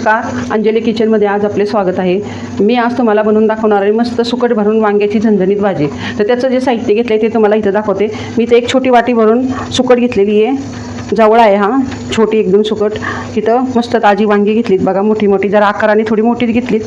नमस्कार अंजली किचनमध्ये आज आपले स्वागत आहे. मी आज तुम्हाला बनवून दाखवणार आहे मस्त सुकट भरून वांग्याची झणझणीत भाजी. तर त्याचं जे साहित्य घेतलं आहे ते तुम्हाला इथं दाखवते. मी ते एक छोटी वाटी भरून सुकट घेतलेली आहे. जवळ आहे हा छोटी एकदम सुकट. इथं मस्त ताजी वांगी घेतलीत बघा मोठी मोठी. जरा आकाराने थोडी मोठीच घेतलीत.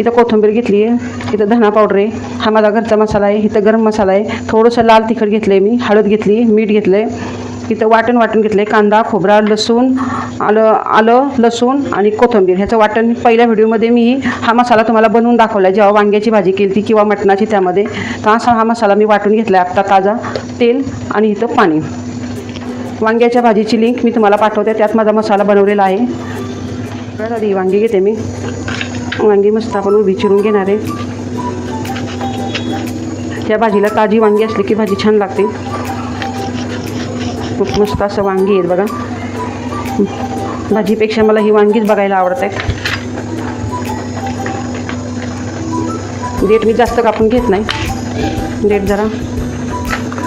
इथं कोथिंबीर घेतली आहे. इथं धना पावडर आहे. हा माझा घरचा मसाला आहे. इथं गरम मसाला आहे. थोडंसं लाल तिखट घेतलं आहे मी. हळद घेतली मीठ घेतलं आहे इथं वाटण वाटण घेतलं आहे कांदा खोबरा लसूण आलं आलं लसूण आणि कोथिंबीर. ह्याचं वाटण पहिल्या व्हिडिओमध्ये मी हा मसाला तुम्हाला बनवून दाखवला जेव्हा वांग्याची भाजी केली ती किंवा मटणाची त्यामध्ये तर असा हा मसाला मी वाटून घेतला आहे आत्ता ताजा तेल आणि इथं पाणी. वांग्याच्या भाजीची लिंक मी तुम्हाला पाठवते. त्यात माझा मसाला बनवलेला आहे. आधी वांगी घेते मी. वांगी मस्त आपण उभी चिरून घेणार आहे. त्या भाजीला ताजी वांगी असली की भाजी छान लागते. खूप मस्त असं वांगी आहेत बघा. भाजीपेक्षा मला ही वांगीच बघायला आवडत आहेत डेट मी जास्त कापून घेत नाही. डेट जरा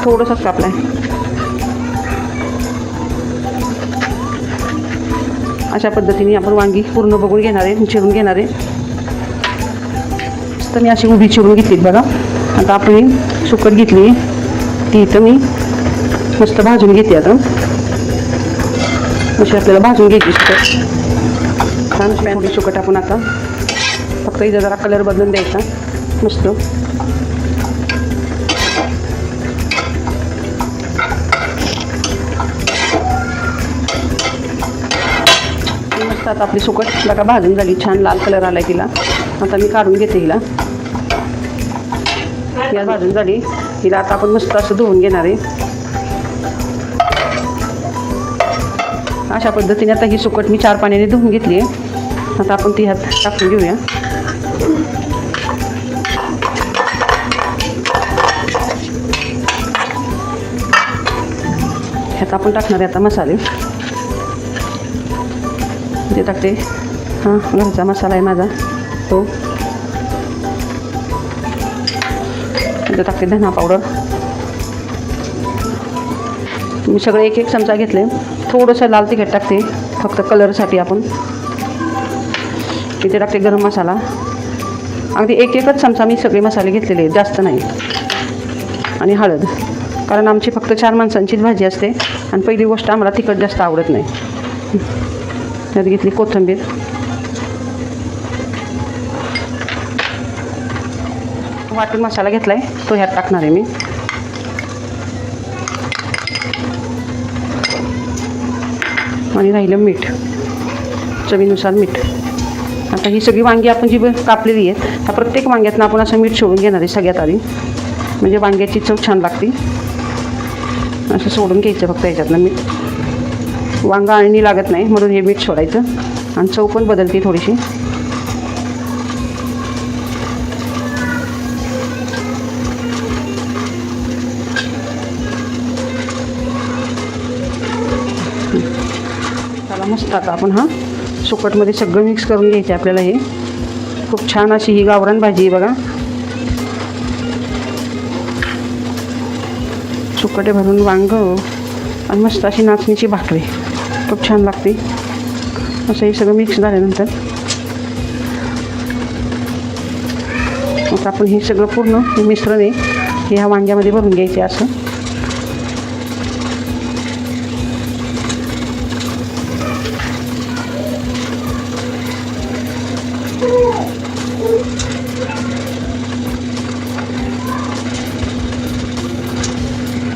थोडंसंच कापला आहे अशा पद्धतीने आपण वांगी पूर्ण बघून घेणार आहे चिरून घेणार आहे. तर मी अशी उभी चिरून घेतली बघा. आता आपण सुकट घेतली. ती इथं मी मस्त भाजून घेते आता. अशी आपल्याला भाजून घ्यायची सुकट छान पॅन सुकट आपण आता. फक्त इथं जरा कलर बदलून द्यायचा. मस्त. मस्त आता आपली सुकट बघा भाजून झाली. छान लाल कलर आला तिला. आता मी काढून घेते हिला. या भाजून झाली. हिला आता आपण मस्त असं धुवून घेणार आहे. अशा पद्धतीने आता ही सुकट मी चार पाण्याने धुवून घेतली आहे. आता आपण ती ह्यात टाकून घेऊया. ह्यात आपण टाकणार आहे आता मसाले. ते टाकते हां घरचा मसाला आहे माझा तो. टाकते धना पावडर. मी सगळे एक एक चमचा घेतले. थोडंसं लाल तिखट टाकते. फक्त कलरसाठी आपण. इथे टाकते गरम मसाला. अगदी एक एकच चमचा मी सगळे मसाले घेतलेले आहेत. जास्त नाही. आणि हळद. कारण आमची फक्त चार माणसांचीच भाजी असते. आणि पहिली गोष्ट आम्हाला तिखट जास्त आवडत नाही. त्यात घेतली कोथिंबीर. वाटून मसाला घेतला आहे तो ह्यात टाकणार आहे मी. आणि राहिलं मीठ. चवीनुसार मीठ. आता ही सगळी वांगी आपण जी ब- कापलेली आहेत त्या प्रत्येक वांग्यातनं आपण असं मीठ सोडून घेणार आहे सगळ्यात आधी. म्हणजे वांग्याची चव छान लागते. असं सोडून घ्यायचं फक्त याच्यातनं मीठ. वांगा आणि लागत नाही म्हणून हे मीठ सोडायचं. आणि चव पण बदलते थोडीशी. मस्त आता आपण हा. सुकटमध्ये सगळं मिक्स करून घ्यायचं आपल्याला हे. खूप छान अशी ही गावरान भाजी आहे बघा. सुकटे भरून वांग आणि मस्त अशी नाचणीची भाकरी. खूप छान लागते. असं हे सगळं मिक्स झाल्यानंतर. आता आपण हे सगळं पूर्ण मिश्रण आहे हे ह्या वांग्यामध्ये भरून घ्यायचे असं.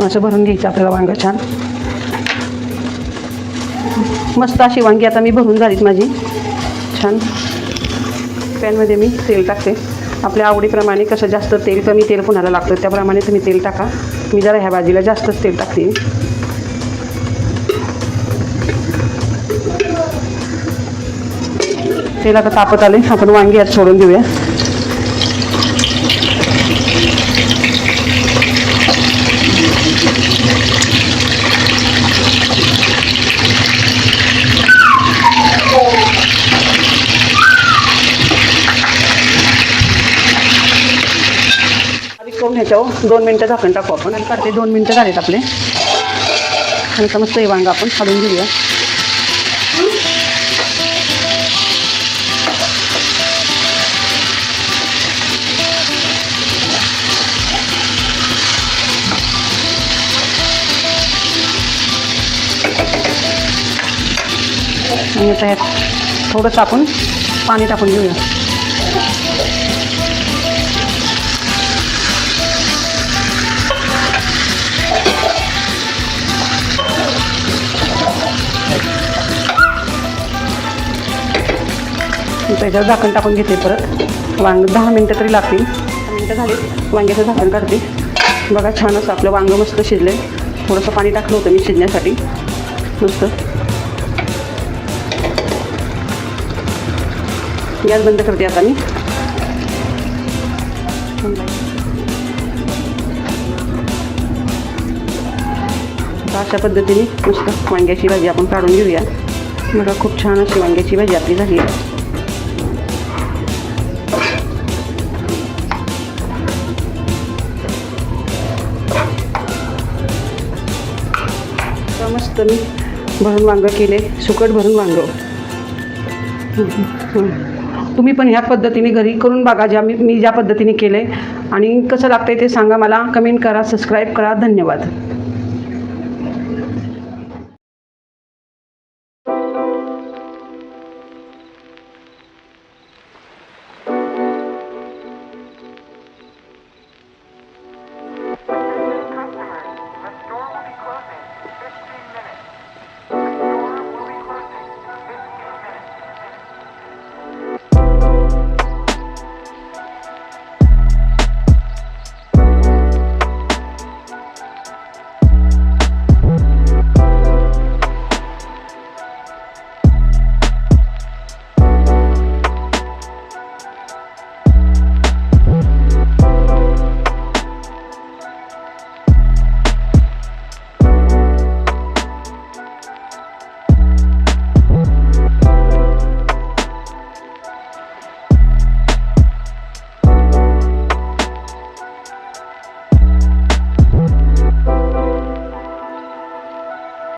असं भरून घ्यायचं आपल्याला वांगं छान. मस्त अशी वांगी आता मी भरून झालीत माझी. छान. पॅनमध्ये मी तेल टाकते. आपल्या आवडीप्रमाणे कसं जास्त तेल कमी तेल कुणाला लागतं त्याप्रमाणे तुम्ही तेल टाका. मी जरा ह्या भाजीला जास्तच तेल टाकते. तेल आता तापत आले आपण वांगी यात सोडून देऊया. करून ह्याच्यावर हो. दोन मिनटं झाकण टाकू आपण. आणि करते दोन मिनटं झालेत आपले. आणि आता हे वांग आपण काढून घेऊया. आणि आता थोडंसं आपण पाणी टाकून घेऊया. त्याच्यावर झाकण टाकून घेते परत. वांग दहा मिनटं तरी लागतील. दहा मिनटं झाली. वांग्याचं झाकण काढते. बघा छान असं आपलं वांगं मस्त शिजलं आहे थोडंसं पाणी टाकलं होतं मी शिजण्यासाठी. मस्त. गॅस बंद करते आता मी. अशा पद्धतीने मस्त वांग्याची भाजी आपण काढून घेऊया. बघा खूप छान अशी वांग्याची भाजी आपली झाली आहे. मस्त मी भरून वांगं केले सुकट भरून वांगं. तुम्ही पण ह्या पद्धतीने घरी करून बघा ज्या मी मी ज्या पद्धतीने केले. आणि कसं लागतंय ते सांगा मला. कमेंट करा सबस्क्राईब करा. धन्यवाद.